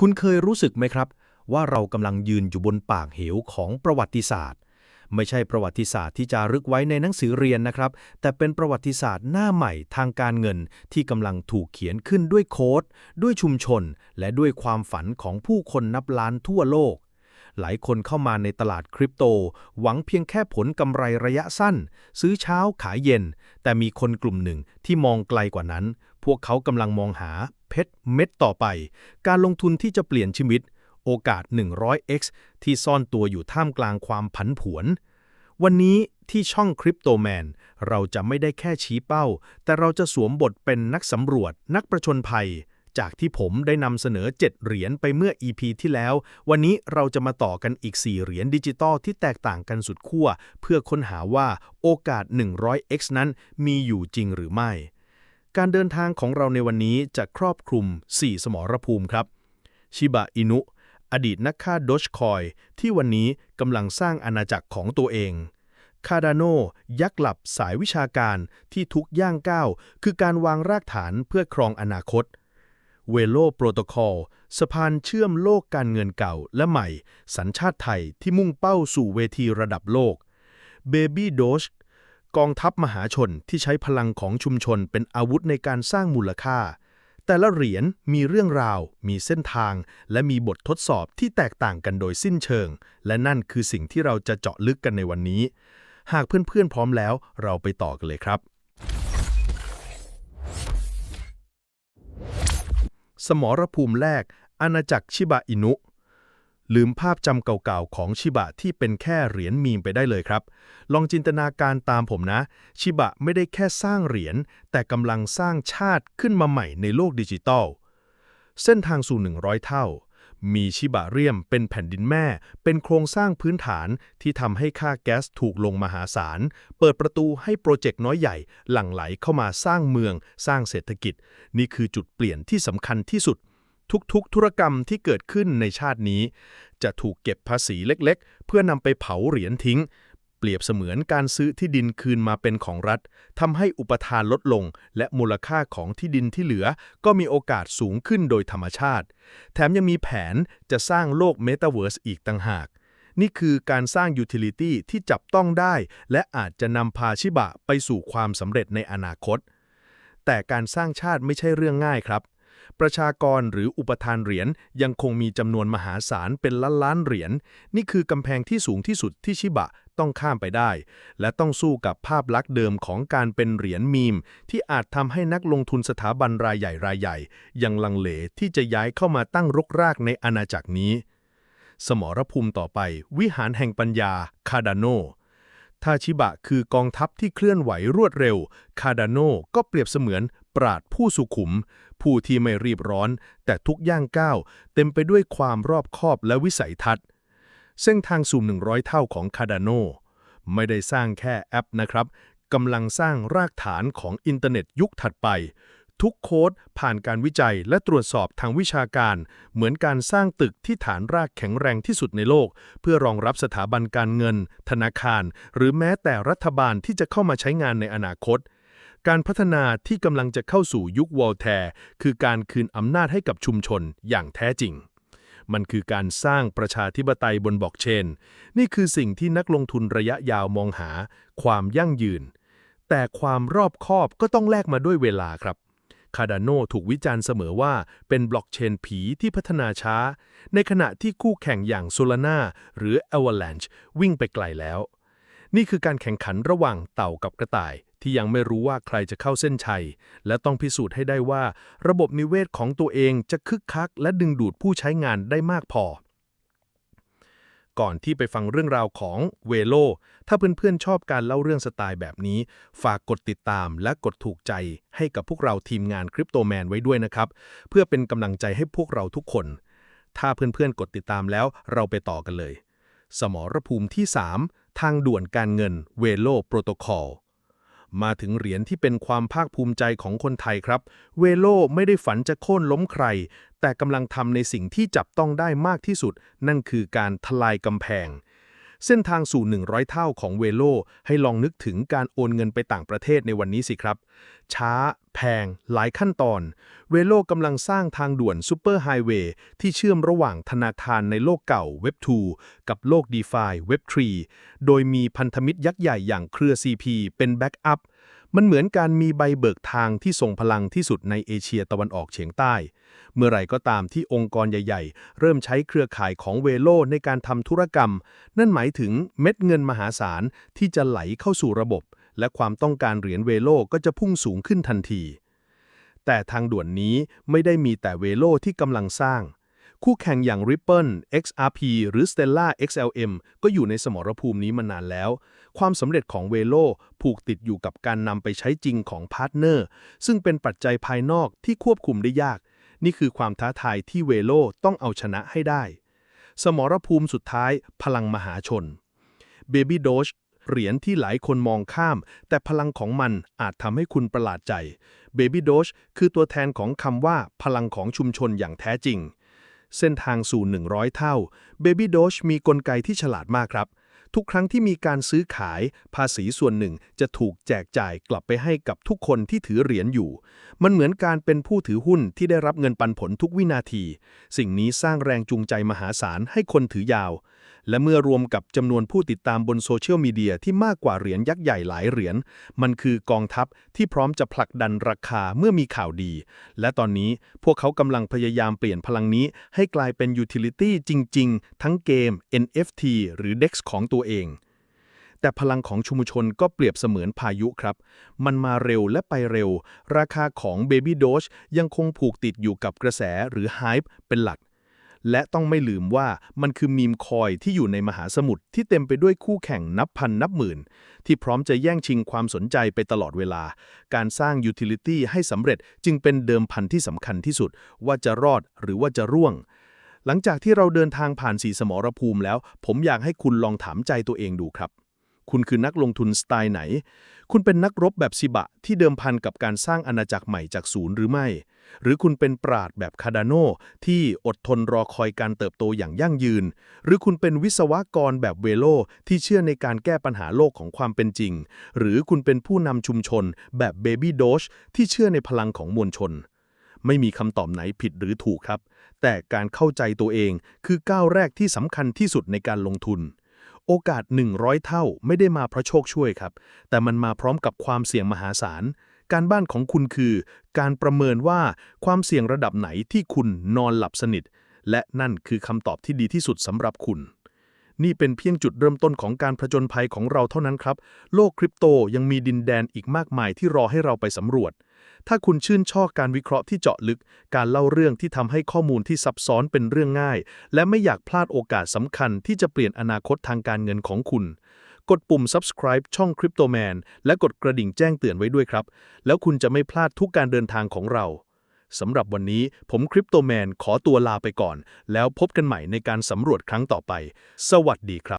คุณเคยรู้สึกไหมครับ ว่าเรากำลังยืนอยู่บนปากเหวของประวัติศาสตร์ ไม่ใช่ประวัติศาสตร์ที่จารึกไว้ในหนังสือเรียนนะครับ แต่เป็นประวัติศาสตร์หน้าใหม่ทางการเงินที่กำลังถูกเขียนขึ้นด้วยโค้ด ด้วยชุมชน และด้วยความฝันของผู้คนนับล้านทั่วโลกหลายคนเข้ามาในตลาดคริปโต หวังเพียงแค่ผลกำไรระยะสั้น ซื้อเช้าขายเย็น แต่มีคนกลุ่มหนึ่งที่มองไกลกว่านั้น พวกเขากำลังมองหา เพชรเม็ดต่อไป การลงทุนที่จะเปลี่ยนชีวิต โอกาส 100x ที่ซ่อนตัวอยู่ท่ามกลางความผันผวน วันนี้ที่ช่องคริปโตแมนเราจะไม่ได้แค่ชี้เป้า แต่เราจะสวมบทเป็นนักสำรวจ นักประชนภัย จากที่ผมได้นำเสนอ 7 เหรียญไปเมื่อ EP ที่แล้ว วันนี้เราจะมาต่อกันอีก 4 เหรียญดิจิตอลที่แตกต่างกันสุดขั้วเพื่อค้นหาว่าโอกาส 100x นั้นมีอยู่จริงหรือไม่ การเดินทางของเราในวันนี้จะครอบคลุม 4 สมรภูมิครับ ชิบะอินุ อดีตนักฆ่าดชคอย ที่วันนี้กำลังสร้างอาณาจักรของตัวเอง คาดาโนยักษ์หลับสายวิชาการที่ทุกย่างก้าว คือการวางรากฐานเพื่อครองอนาคต เวโลโปรโตคอล สะพานเชื่อมโลกการเงินเก่าและใหม่ สัญชาติไทยที่มุ่งเป้าสู่เวทีระดับโลก Baby Doge กองทัพมหาชนที่ใช้พลังของชุมชนเป็นอาวุธในการสร้างมูลค่า แต่ละเหรียญมีเรื่องราว มีเส้นทาง และมีบททดสอบที่แตกต่างกันโดยสิ้นเชิง และนั่นคือสิ่งที่เราจะเจาะลึกกันในวันนี้ หากเพื่อนๆพร้อมแล้ว เราไปต่อกันเลยครับ สมรภูมิแรก อาณาจักรชิบะอินุ ลืมภาพจำเก่าๆของชิบะที่เป็นแค่เหรียญมีมไปได้เลยครับ ลองจินตนาการตามผมนะ ชิบะไม่ได้แค่สร้างเหรียญ แต่กำลังสร้างชาติขึ้นมาใหม่ในโลกดิจิตอล เส้นทางสู่ 100 เท่า มีชิบะเรียมเป็นแผ่นดินแม่ เป็นโครงสร้างพื้นฐานที่ทำให้ค่าแก๊สถูกลงมหาศาล เปิดประตูให้โปรเจกต์น้อยใหญ่ หลั่งไหลเข้ามาสร้างเมือง สร้างเศรษฐกิจ นี่คือจุดเปลี่ยนที่สำคัญที่สุด ทุกๆ ธุรกรรมที่เกิดขึ้นในชาตินี้ จะถูกเก็บภาษีเล็กๆ เพื่อนำไปเผาเหรียญทิ้ง เปรียบเสมือนการซื้อที่ดินคืนมาเป็นของรัฐทำให้อุปทานลดลง และมูลค่าของที่ดินที่เหลือ ก็มีโอกาสสูงขึ้นโดยธรรมชาติ แถมยังมีแผนจะสร้างโลกเมตาเวิร์สอีกต่างหากนี่คือการสร้างยูทิลิตี้ที่จับต้องได้ และอาจจะนำพาชิบะไปสู่ความสำเร็จในอนาคต แต่การสร้างชาติไม่ใช่เรื่องง่ายครับ ประชากรหรืออุปทานเหรียญยังคงมีจำนวนมหาศาลเป็นล้านล้านเหรียญ นี่คือกำแพงที่สูงที่สุดที่ชิบะต้องข้ามไปได้ และต้องสู้กับภาพลักษณ์เดิมของการเป็นเหรียญมีม ที่อาจทำให้นักลงทุนสถาบันรายใหญ่รายใหญ่ ยังลังเลที่จะย้ายเข้ามาตั้งรกรากในอาณาจักรนี้ สมรภูมิต่อไป วิหารแห่งปัญญาคาดาโนถ้าชิบะคือกองทัพที่เคลื่อนไหวรวดเร็ว คาดาโนก็เปรียบเสมือน ปราดผู้สุขุม ผู้ที่ไม่รีบร้อน แต่ทุกย่างก้าว เต็มไปด้วยความรอบคอบและวิสัยทัศน์ เส้นทางสู่100 เท่าของคาดาโนไม่ได้สร้างแค่แอปนะครับกำลังสร้างรากฐานของอินเทอร์เน็ตยุคถัดไป ทุกโค้ดผ่านการวิจัยและตรวจสอบทางวิชาการ เหมือนการสร้างตึกที่ฐานรากแข็งแรงที่สุดในโลก เพื่อรองรับสถาบันการเงิน ธนาคาร หรือแม้แต่รัฐบาลที่จะเข้ามาใช้งานในอนาคต การพัฒนาที่กำลังจะเข้าสู่ยุควอลแทร์คือการคืนอำนาจให้กับชุมชนอย่างแท้จริง มันคือการสร้างประชาธิปไตยบนบล็อกเชน นี่คือสิ่งที่นักลงทุนระยะยาวมองหา ความยั่งยืน แต่ความรอบคอบก็ต้องแลกมาด้วยเวลาครับคาดาโนถูกวิจารณ์เสมอว่าเป็นบล็อกเชนผีที่พัฒนาช้า ในขณะที่คู่แข่งอย่าง Solana หรือ Avalanche วิ่งไปไกลแล้ว นี่คือการแข่งขันระหว่างเต่ากับกระต่าย ที่ยังไม่รู้ว่าใครจะเข้าเส้นชัย และต้องพิสูจน์ให้ได้ว่า ระบบนิเวศของตัวเองจะคึกคัก และดึงดูดผู้ใช้งานได้มากพอ ก่อนที่ไปฟังเรื่องราวของเวโล ถ้าเพื่อนๆชอบการเล่าเรื่องสไตล์แบบนี้ ฝากกดติดตามและกดถูกใจให้กับพวกเราทีมงานคริปโตแมนไว้ด้วยนะครับ เพื่อเป็นกำลังใจให้พวกเราทุกคน ถ้าเพื่อนๆกดติดตามแล้วเราไปต่อกันเลย สมรภูมิที่ 3 ทางด่วนการเงินเวโลโปรโตคอล มาถึงเหรียญที่เป็นความภาคภูมิใจของคนไทยครับ เวโลไม่ได้ฝันจะโค่นล้มใคร แต่กำลังทำในสิ่งที่จับต้องได้มากที่สุด นั่นคือการทลายกำแพง เส้นทางสู่ 100 เท่าของเวโลให้ลองนึกถึงการโอนเงินไปต่างประเทศในวันนี้สิครับ ช้า แพง หลายขั้นตอน เวโลกำลังสร้างทางด่วนซูเปอร์ไฮเวย์ที่เชื่อมระหว่างธนาคารในโลกเก่าเว็บ2กับโลก d e f าเว็บ3โดยมีพันธมิตรยักษ์ใหญ่อย่างเครือ CP เป็นแบ็กอัพ มันเหมือนการมีใบเบิกทางที่ทรงพลังที่สุดในเอเชียตะวันออกเฉียงใต้ เมื่อไหร่ก็ตามที่องค์กรใหญ่ ๆ เริ่มใช้เครือข่ายของเวโลในการทำธุรกรรม นั่นหมายถึงเม็ดเงินมหาศาลที่จะไหลเข้าสู่ระบบ และความต้องการเหรียญเวโลก็จะพุ่งสูงขึ้นทันที แต่ทางด่วนนี้ไม่ได้มีแต่เวโลที่กำลังสร้าง คู่แข่งอย่าง Ripple XRP หรือ Stellar XLM ก็อยู่ในสมรภูมินี้มานานแล้ว ความสำเร็จของเวโลผูกติดอยู่กับการนำไปใช้จริงของพาร์ทเนอร์ ซึ่งเป็นปัจจัยภายนอกที่ควบคุมได้ยาก นี่คือความท้าทายที่เวโลต้องเอาชนะให้ได้ สมรภูมิสุดท้าย พลังมหาชน Baby Doge เหรียญที่หลายคนมองข้าม แต่พลังของมันอาจทำให้คุณประหลาดใจ Baby Doge คือตัวแทนของคำว่าพลังของชุมชนอย่างแท้จริง เส้นทางสู่ 100 เท่า Baby Doge มีกลไกที่ฉลาดมากครับ ทุกครั้งที่มีการซื้อขาย ภาษีส่วนหนึ่งจะถูกแจกจ่ายกลับไปให้กับทุกคนที่ถือเหรียญอยู่ มันเหมือนการเป็นผู้ถือหุ้นที่ได้รับเงินปันผลทุกวินาที สิ่งนี้สร้างแรงจูงใจมหาศาลให้คนถือยาว และเมื่อรวมกับจำนวนผู้ติดตามบนโซเชียลมีเดียที่มากกว่าเหรียญยักษ์ใหญ่หลายเหรียญ มันคือกองทัพที่พร้อมจะผลักดันราคาเมื่อมีข่าวดี และตอนนี้พวกเขากำลังพยายามเปลี่ยนพลังนี้ให้กลายเป็นยูทิลิตี้จริง ๆ ทั้งเกม NFT หรือ DEX ของตัวเอง แต่พลังของชุมชนก็เปรียบเสมือนพายุครับ มันมาเร็วและไปเร็ว ราคาของ Baby Doge ยังคงผูกติดอยู่กับกระแสหรือ Hype เป็นหลัก และต้องไม่ลืมว่ามันคือมีมคอยที่อยู่ในมหาสมุทรที่เต็มไปด้วยคู่แข่งนับพันนับหมื่น ที่พร้อมจะแย่งชิงความสนใจไปตลอดเวลา การสร้างยูทิลิตี้ให้สำเร็จจึงเป็นเดิมพันที่สำคัญที่สุด ว่าจะรอดหรือว่าจะร่วง หลังจากที่เราเดินทางผ่านสีสมรภูมิแล้ว ผมอยากให้คุณลองถามใจตัวเองดูครับ คุณคือนักลงทุนสไตล์ไหน คุณเป็นนักรบแบบซิบะ ที่เดิมพันกับการสร้างอาณาจักรใหม่จากศูนย์หรือไม่ หรือคุณเป็นปราดแบบคาดาโนที่อดทนรอคอยการเติบโตอย่างยั่งยืน หรือคุณเป็นวิศวกรแบบเวโลที่เชื่อในการแก้ปัญหาโลกของความเป็นจริง หรือคุณเป็นผู้นำชุมชนแบบเบบี้โดชที่เชื่อในพลังของมวลชน ไม่มีคำตอบไหนผิดหรือถูกครับ แต่การเข้าใจตัวเองคือก้าวแรกที่สำคัญที่สุดในการลงทุน โอกาส 100 เท่าไม่ได้มาเพราะโชคช่วยครับ แต่มันมาพร้อมกับความเสี่ยงมหาศาล การบ้านของคุณคือ การประเมินว่าความเสี่ยงระดับไหนที่คุณนอนหลับสนิท และนั่นคือคำตอบที่ดีที่สุดสำหรับคุณ นี่เป็นเพียงจุดเริ่มต้นของการผจญภัยของเราเท่านั้นครับ โลกคริปโตยังมีดินแดนอีกมากมายที่รอให้เราไปสำรวจ ถ้าคุณชื่นชอบการวิเคราะห์ที่เจาะลึก การเล่าเรื่องที่ทำให้ข้อมูลที่ซับซ้อนเป็นเรื่องง่าย และไม่อยากพลาดโอกาสสำคัญที่จะเปลี่ยนอนาคตทางการเงินของคุณ กดปุ่ม subscribe ช่อง CryptoMan และกดกระดิ่งแจ้งเตือนไว้ด้วยครับ แล้วคุณจะไม่พลาดทุกการเดินทางของเรา สำหรับวันนี้ผมคริปโตแมนขอตัวลาไปก่อน แล้วพบกันใหม่ในการสำรวจครั้งต่อไป สวัสดีครับ